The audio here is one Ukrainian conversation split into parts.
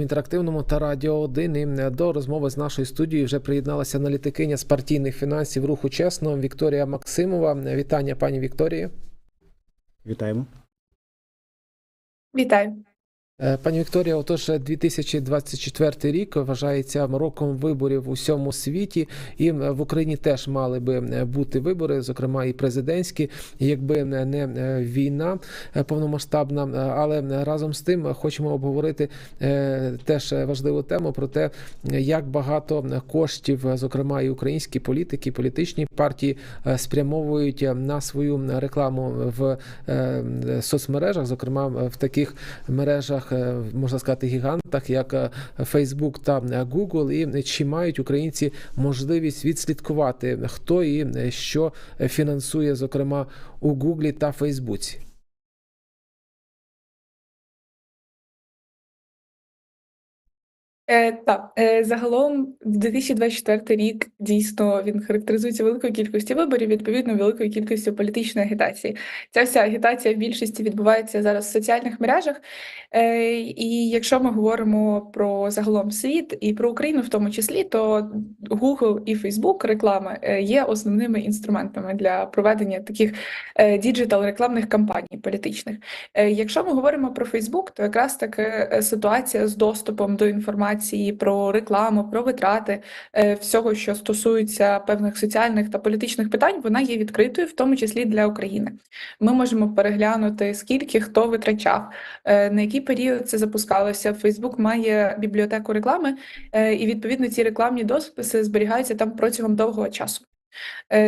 інтерактивному та радіо 1. І до розмови з нашою студією вже приєдналася аналітикиня з партійних фінансів руху чесно Вікторія Максимова. Вітання, пані Вікторії. Вітаємо. Вітаю. Е, Пані Вікторія, отож, 2024 рік вважається роком виборів у всьому світі, і в Україні теж мали би бути вибори, зокрема і президентські, якби не війна повномасштабна. Але разом з тим хочемо обговорити е, теж важливу тему про те, як багато коштів, зокрема і українські політики, політичні партії е, спрямовують на свою рекламу в е, соцмережах, зокрема в таких мережах е, можна сказати, гігантах, як е, Facebook та Google, і чи мають українці можливість відслідкувати, хто і що фінансує, зокрема у Google та Фейсбуці? Е, так, е, загалом 2024 рік дійсно він характеризується великою кількістю виборів, відповідно великою кількістю політичної агітації. Ця вся агітація в більшості відбувається зараз в соціальних мережах. Е, і якщо ми говоримо про загалом світ і про Україну в тому числі, то Google і Facebook реклама е, є основними інструментами для проведення таких е, діджитал рекламних кампаній політичних. Е, Якщо ми говоримо про Facebook, то якраз таки е, ситуація з доступом до інформації про рекламу, про витрати е, всього, що стосується певних соціальних та політичних питань, вона є відкритою, в тому числі для України. Ми можемо переглянути, скільки хто витрачав, е, на який період це запускалося. Facebook має бібліотеку реклами, е, і відповідно ці рекламні досписи зберігаються там протягом довгого часу.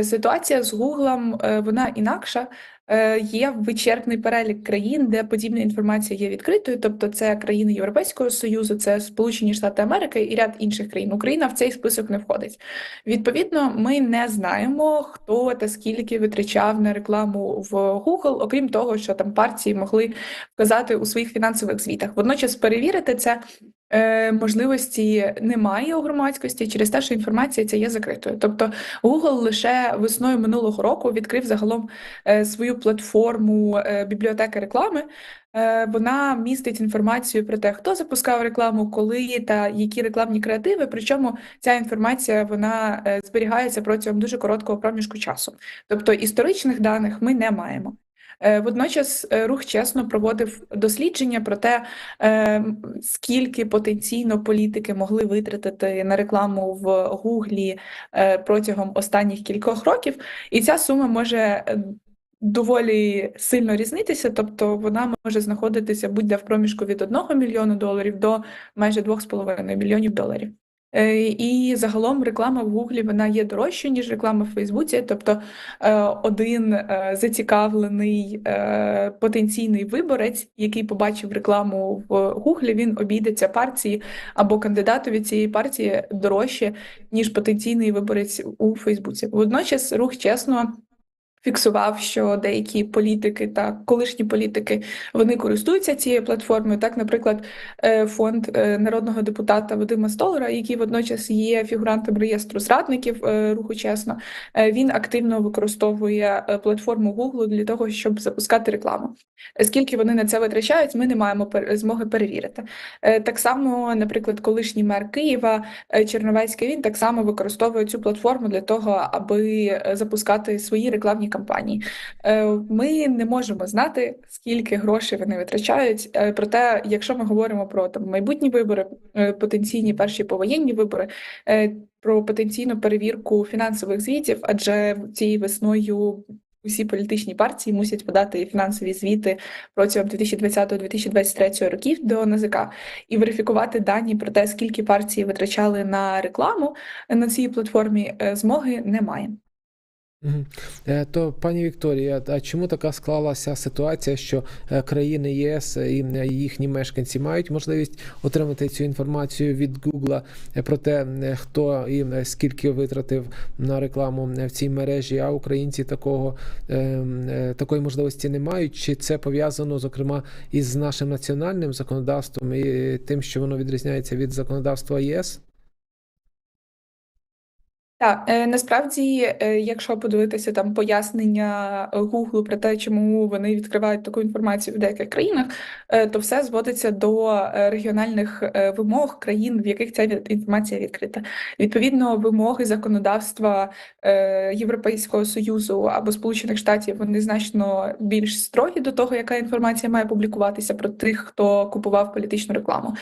Ситуація з Гуглом вона інакша. Е, Є вичерпний перелік країн, де подібна інформація є відкритою, тобто це країни Європейського Союзу, це Сполучені Штати Америки і ряд інших країн. Україна в цей список не входить. Відповідно, ми не знаємо, хто та скільки витрачав на рекламу в Google, окрім того, що там партії могли вказати у своїх фінансових звітах. Водночас перевірити це можливості немає у громадськості через те, що інформація ця є закритою. Тобто Google лише весною минулого року відкрив загалом е, свою платформу е, бібліотеки реклами. Е, Вона містить інформацію про те, хто запускав рекламу, коли та які рекламні креативи. Причому ця інформація вона е, зберігається протягом дуже короткого проміжку часу. Тобто історичних даних ми не маємо. Е, Водночас е, рух чесно проводив дослідження про те, е, скільки потенційно політики могли витратити на рекламу в Гуглі протягом останніх кількох років, і ця сума може доволі сильно різнитися, тобто вона може знаходитися будь-де в проміжку від 1 мільйону доларів до майже 2,5 мільйонів доларів. Е, І загалом реклама в Гуглі вона є дорожчою, ніж реклама в Фейсбуці. Тобто е, один е, зацікавлений потенційний виборець, який побачив рекламу в Гуглі, він обійдеться партії або кандидатові цієї партії дорожче, ніж потенційний виборець у Фейсбуці. Водночас рух чесно. Фіксував, що деякі політики та колишні політики вони користуються цією платформою. Так, наприклад, е, фонд е, народного депутата Вадима Столера, який водночас є фігурантом реєстру зрадників е, руху чесно, він активно використовує платформу Google для того, щоб запускати рекламу. Скільки вони на це витрачають, ми не маємо змоги перевірити. Так само, наприклад, колишній мер Києва Черновецький, він так само використовує цю платформу для того, аби запускати свої рекламні кампанії. Е, Ми не можемо знати, скільки грошей вони витрачають. Е, Проте, якщо ми говоримо про там майбутні вибори, е, потенційні перші повоєнні вибори, про потенційну перевірку фінансових звітів, адже цією весною. Усі політичні партії мусять подати фінансові звіти протягом 2020-2023 років до НАЗК і верифікувати дані про те, скільки партії витрачали на рекламу на цій платформі, змоги немає. Е, То, пані Вікторія, а чому така склалася ситуація, що е, країни ЄС і е, їхні мешканці мають можливість отримати цю інформацію від Гугла е, про те, е, хто і е, скільки витратив на рекламу е, в цій мережі, а українці такого е, е, такої можливості не мають? Чи це пов'язано зокрема із нашим національним законодавством і тим, що воно відрізняється від законодавства ЄС? Так, е, насправді, е, якщо подивитися там пояснення е, Google про те, чому вони відкривають таку інформацію в деяких країнах, то все зводиться до регіональних вимог країн, в яких ця інформація відкрита. Відповідно, вимоги законодавства Європейського Союзу або Сполучених Штатів вони значно більш строгі до того, яка інформація має публікуватися про тих, хто купував політичну рекламу.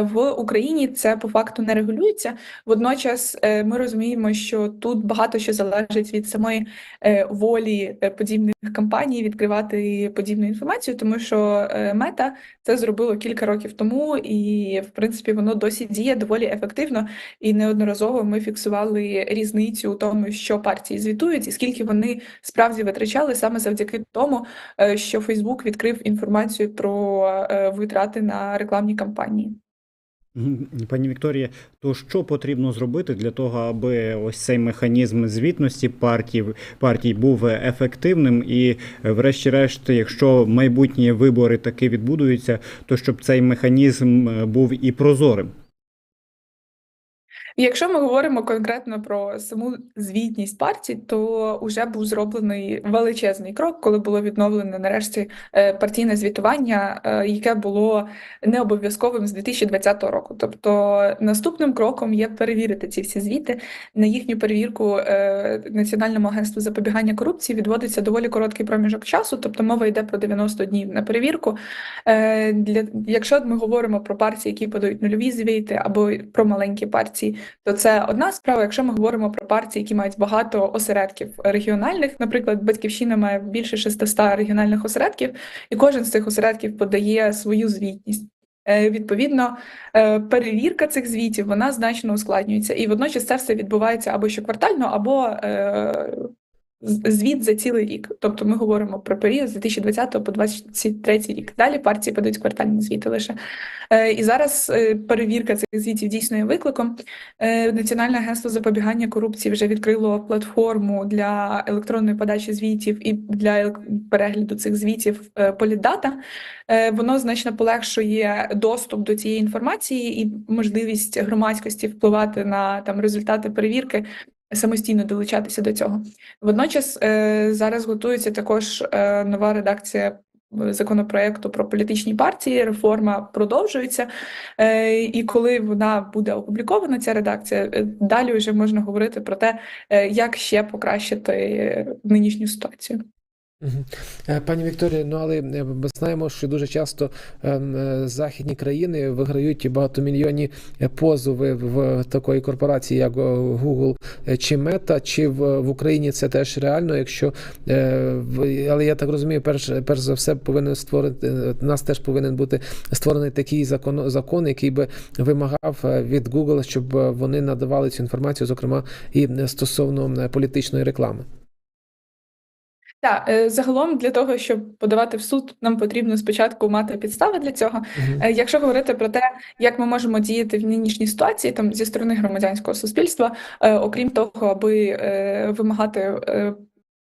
В Україні це по факту не регулюється. Водночас ми розуміємо, що тут багато що залежить від самої е, волі е, подібних компаній відкривати подібну інформацію, тому що мета це зробило кілька років тому, і в принципі воно досі діє доволі ефективно. І неодноразово ми фіксували різницю у тому, що партії звітують, і скільки вони справді витрачали саме завдяки тому, е, що Фейсбук відкрив інформацію про витрати на рекламні кампанії. Пані Вікторія, то що потрібно зробити для того, аби ось цей механізм звітності партій, партій був ефективним і, врешті-решт, якщо майбутні вибори таки відбудуються, то щоб цей механізм е, був і прозорим? Якщо ми говоримо конкретно про саму звітність партій, то вже був зроблений величезний крок, коли було відновлено нарешті е, партійне звітування, е, яке було не обов'язковим з 2020 року. Тобто наступним кроком є перевірити ці всі звіти. На їхню перевірку е, Національному агентству запобігання корупції відводиться доволі короткий проміжок часу, тобто мова йде про 90 днів на перевірку. Для якщо ми говоримо про партії, які подають нульові звіти, або про маленькі партії, то це одна справа. Якщо ми говоримо про партії, які мають багато осередків регіональних, наприклад, Батьківщина має більше 600 регіональних осередків, і кожен з цих осередків подає свою звітність. Е, Відповідно, е, перевірка цих звітів вона значно ускладнюється, і водночас це все відбувається або щоквартально, або е, звіт за цілий рік. Тобто ми говоримо про період з 2020 по 2023 рік. Далі партії подають квартальні звіти лише. Е, І зараз е, перевірка цих звітів дійсно є викликом. Е, Національне агентство запобігання корупції вже відкрило платформу для електронної подачі звітів і для перегляду цих звітів Поліддата. Е, Воно значно полегшує доступ до цієї інформації і можливість громадськості впливати на там результати перевірки. Самостійно долучатися до цього. Водночас е, зараз готується також е, нова редакція е, законопроекту про політичні партії. Реформа продовжується, і коли вона буде опублікована, ця редакція, далі вже можна говорити про те, як ще покращити нинішню ситуацію. Е, Пані Вікторія, ну але е, ми знаємо, що дуже часто ем, е, західні країни виграють багатомільйонні позови в такої корпорації, як Google чи Meta, чи в, Україні це теж реально, якщо але я так розумію, перш, перш за все повинен створити нас теж повинен бути створений такий закон, закон, який би вимагав від Google, щоб вони надавали цю інформацію, зокрема і стосовно політичної реклами. Так, е, загалом для того, щоб подавати в суд, нам потрібно спочатку мати підстави для цього. Е, Якщо говорити про те, як ми можемо діяти в нинішній ситуації, там зі сторони громадянського суспільства, е, окрім того, аби вимагати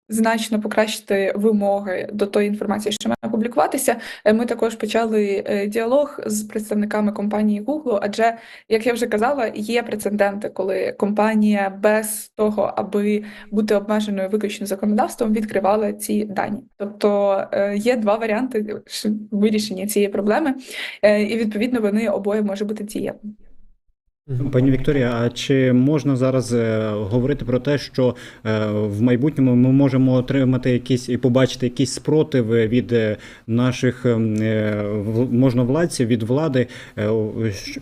значно покращити вимоги до тої інформації, що має публікуватися, е, ми також почали е, діалог з представниками компанії Google, адже, як я вже казала, є прецеденти, коли компанія без того, аби бути обмеженою виключно законодавством, відкривала ці дані. Тобто е, є два варіанти вирішення цієї проблеми, і відповідно вони обоє можуть бути дієвими. Пані Вікторія, а чи можна зараз е, говорити про те, що е, в майбутньому ми можемо отримати якісь і побачити якісь спротиви від е, наших ем, можновладців, від влади,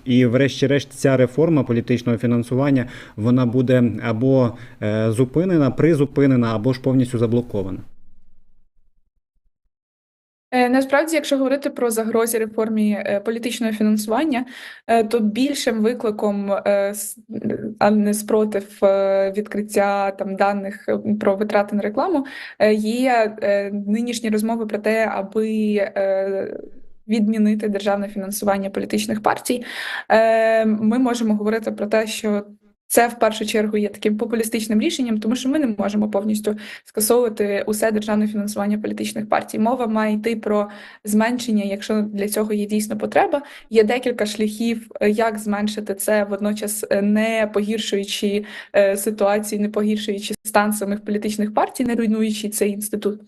і, врешті-решт, ця реформа політичного фінансування вона буде або зупинена, призупинена, або ж повністю заблокована? Е, Насправді, якщо говорити про загрозі реформі е, політичного фінансування, е, то більшим викликом, а не спротив відкриття там даних про витрати на рекламу, є нинішні розмови про те, аби відмінити державне фінансування політичних партій. Ми можемо говорити про те, що це в першу чергу є таким популістичним рішенням, тому що ми не можемо повністю скасовувати усе державне фінансування політичних партій. Мова має йти про зменшення, якщо для цього є дійсно потреба. Є декілька шляхів, е, як зменшити це, водночас е, не погіршуючи е, ситуації, не погіршуючи стан самих політичних партій, не руйнуючи цей інститут.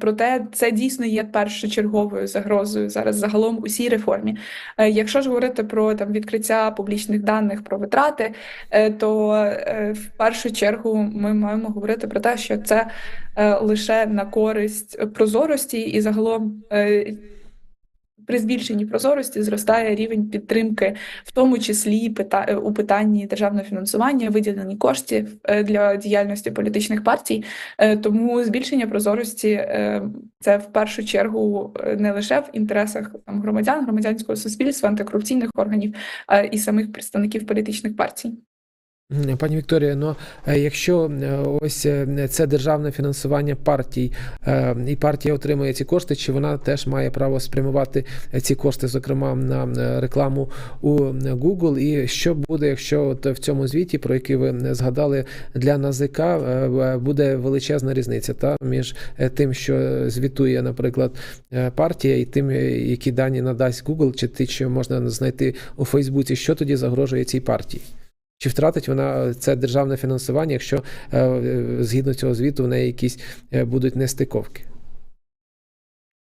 Проте це дійсно є першочерговою загрозою зараз загалом усій реформі. Якщо ж говорити про там відкриття публічних даних про витрати, то е, в першу чергу ми маємо говорити про те, що це е, лише на користь прозорості і загалом. При збільшенні прозорості зростає рівень підтримки, в тому числі пита- е, у питанні державного фінансування, виділені коштів е, для діяльності політичних партій. Е, Тому збільшення прозорості це в першу чергу не лише в інтересах там громадян, громадянського суспільства, антикорупційних органів а і самих представників політичних партій. Пані Вікторія, ну е, якщо е, ось е, це державне фінансування партій, і партія отримує ці кошти, чи вона теж має право спрямувати ці кошти, зокрема на рекламу у Google? І що буде, якщо от в цьому звіті, про який ви згадали, для НАЗК буде величезна різниця та між тим, що звітує, наприклад, партія, і тим, які дані надасть Google, чи ті, що можна знайти у Фейсбуці, що тоді загрожує цій партії? Чи втратить вона е, це державне фінансування, якщо е, е, згідно цього звіту в неї якісь будуть нестиковки?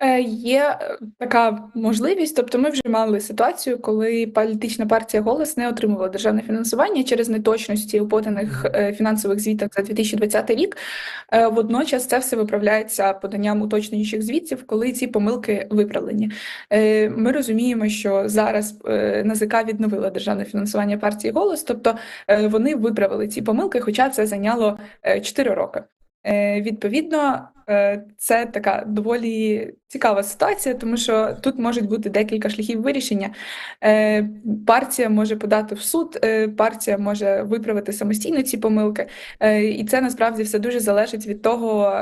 Е, Є е, така можливість, тобто ми вже мали ситуацію, коли політична партія «Голос» не отримувала державне фінансування через неточності у поданих е, фінансових звітах за 2020 рік. Е, Водночас це все виправляється поданням уточнюючих звітів, коли ці помилки виправлені. Е, Ми розуміємо, що зараз е, НАЗК відновила державне фінансування партії «Голос», тобто е, вони виправили ці помилки, хоча це зайняло 4 роки. Е, Відповідно, е, це така доволі цікава ситуація, тому що тут можуть бути декілька шляхів вирішення. Е, Партія може подати в суд, партія може виправити самостійно ці помилки, і це насправді все дуже залежить від того,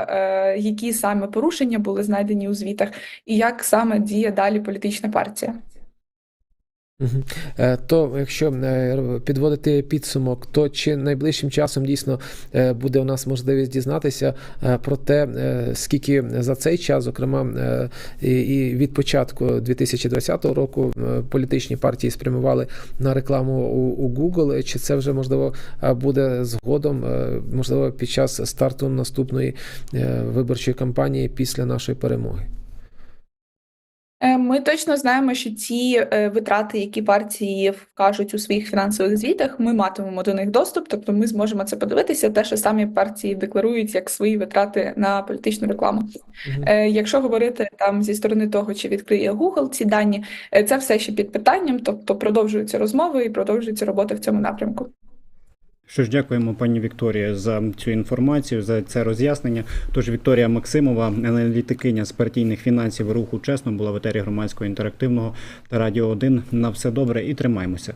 які саме порушення були знайдені у звітах, і як саме діє далі політична партія. Е, То якщо е, підводити підсумок, то чи найближчим часом дійсно е, буде у нас можливість дізнатися про те, скільки за цей час, зокрема і від початку 2020 року, політичні партії спрямували на рекламу у, Google, чи це вже можливо буде згодом, можливо, під час старту наступної виборчої кампанії після нашої перемоги? Е, Ми точно знаємо, що ці е, витрати, які партії вкажуть у своїх фінансових звітах, ми матимемо до них доступ, тобто ми зможемо це подивитися, те, що самі партії декларують як свої витрати на політичну рекламу. Мгм. Е, Якщо говорити там зі сторони того, чи відкриє Google ці дані, е, це все ще під питанням, тобто продовжуються розмови і продовжується робота в цьому напрямку. Що ж, дякуємо пані Вікторія за цю інформацію, за це роз'яснення. Тож Вікторія Максимова, аналітикиня з партійних фінансів руху чесно, була в етері громадського інтерактивного та радіо 1. На все добре і тримаймося.